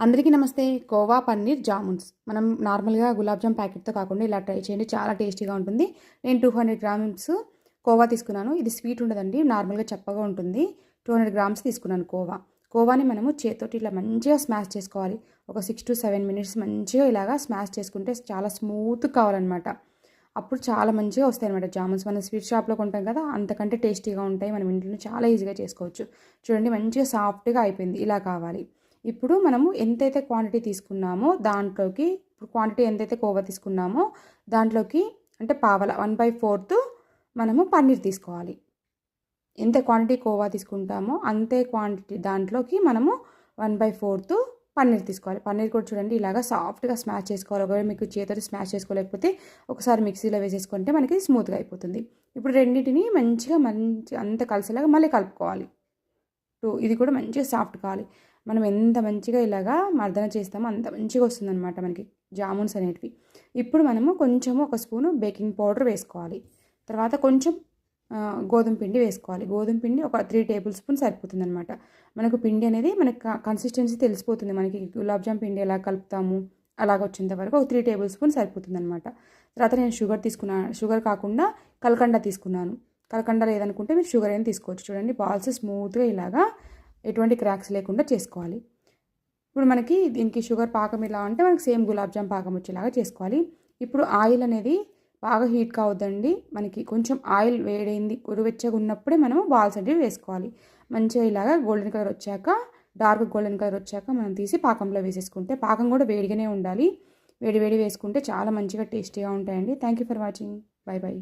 అందరికీ నమస్తే. కోవా పన్నీర్ జామున్స్. మనం నార్మల్గా గులాబ్ జామ్ ప్యాకెట్తో కాకుండా ఇలా ట్రై చేయండి. చాలా టేస్టీగా ఉంటుంది. నేను టూ హండ్రెడ్ గ్రామ్స్ కోవా తీసుకున్నాను. ఇది స్వీట్ ఉండదండి. నార్మల్గా చప్పగా ఉంటుంది. టూ హండ్రెడ్ గ్రామ్స్ తీసుకున్నాను కోవా. కోవాని మనము చేతితోటి ఇలా మంచిగా స్మాష్ చేసుకోవాలి. ఒక సిక్స్ టు సెవెన్ మినిట్స్ మంచిగా ఇలాగా స్మాష్ చేసుకుంటే చాలా స్మూత్ కావాలన్నమాట. అప్పుడు చాలా మంచిగా వస్తాయి అనమాట జామున్స్. మనం స్వీట్ షాప్లో కొంటాం కదా అంతకంటే టేస్టీగా ఉంటాయి. మనం ఇంట్లో చాలా ఈజీగా చేసుకోవచ్చు. చూడండి మంచిగా సాఫ్ట్గా అయిపోయింది. ఇలా కావాలి. ఇప్పుడు మనము ఎంతైతే క్వాంటిటీ తీసుకున్నామో దాంట్లోకి ఇప్పుడు క్వాంటిటీ ఎంతైతే కోవా తీసుకున్నామో దాంట్లోకి అంటే పావల వన్ బై ఫోర్త్ మనము పన్నీర్ తీసుకోవాలి. ఎంత క్వాంటిటీ కోవా తీసుకుంటామో అంతే క్వాంటిటీ దాంట్లోకి మనము వన్ బై ఫోర్త్ పన్నీర్ తీసుకోవాలి. పన్నీర్ కూడా చూడండి ఇలాగా సాఫ్ట్గా స్మాష్ చేసుకోవాలి. ఒకవేళ మీకు చేతితో స్మాష్ చేసుకోలేకపోతే ఒకసారి మిక్సీలో వేసేసుకుంటే మనకి స్మూత్గా అయిపోతుంది. ఇప్పుడు రెండింటిని మంచిగా మంచి అంత కలిసేలాగా మళ్ళీ కలుపుకోవాలి. టూ ఇది కూడా మంచిగా సాఫ్ట్ కావాలి. మనం ఎంత మంచిగా ఇలాగా మర్దన చేస్తామో అంత మంచిగా వస్తుందన్నమాట మనకి జామున్స్ అనేటివి. ఇప్పుడు మనము కొంచెము ఒక స్పూను బేకింగ్ పౌడర్ వేసుకోవాలి. తర్వాత కొంచెం గోధుమ పిండి వేసుకోవాలి. గోధుమ పిండి ఒక త్రీ టేబుల్ స్పూన్ సరిపోతుంది అనమాట మనకు పిండి అనేది మనకి కన్సిస్టెన్సీ తెలిసిపోతుంది. మనకి గులాబ్ జామ్ పిండి ఎలా కలుపుతాము అలాగ వచ్చేంత వరకు ఒక త్రీ టేబుల్ స్పూన్ సరిపోతుంది అనమాట తర్వాత నేను షుగర్ తీసుకున్నాను షుగర్ కాకుండా కలకండ తీసుకున్నాను. కలకండ లేదనుకుంటే మీరు షుగర్ అయినా తీసుకోవచ్చు. చూడండి బాల్స్ స్మూత్గా ఇలాగా ఎటువంటి క్రాక్స్ లేకుండా చేసుకోవాలి. ఇప్పుడు మనకి దీనికి షుగర్ పాకం ఇలా అంటే మనకి సేమ్ గులాబ్ జామ్ పాకం వచ్చేలాగా చేసుకోవాలి. ఇప్పుడు ఆయిల్ అనేది బాగా హీట్ కావద్దండి. మనకి కొంచెం ఆయిల్ వేడైంది గురువెచ్చగా ఉన్నప్పుడే మనం బాల్స్ అనేవి వేసుకోవాలి. మంచిగా ఇలాగా గోల్డెన్ కలర్ వచ్చాక డార్క్ గోల్డెన్ కలర్ వచ్చాక మనం తీసి పాకంలో వేసేసుకుంటే పాకం కూడా వేడిగానే ఉండాలి. వేడి వేడి వేసుకుంటే చాలా మంచిగా టేస్టీగా ఉంటాయండి. Thank you for watching. Bye bye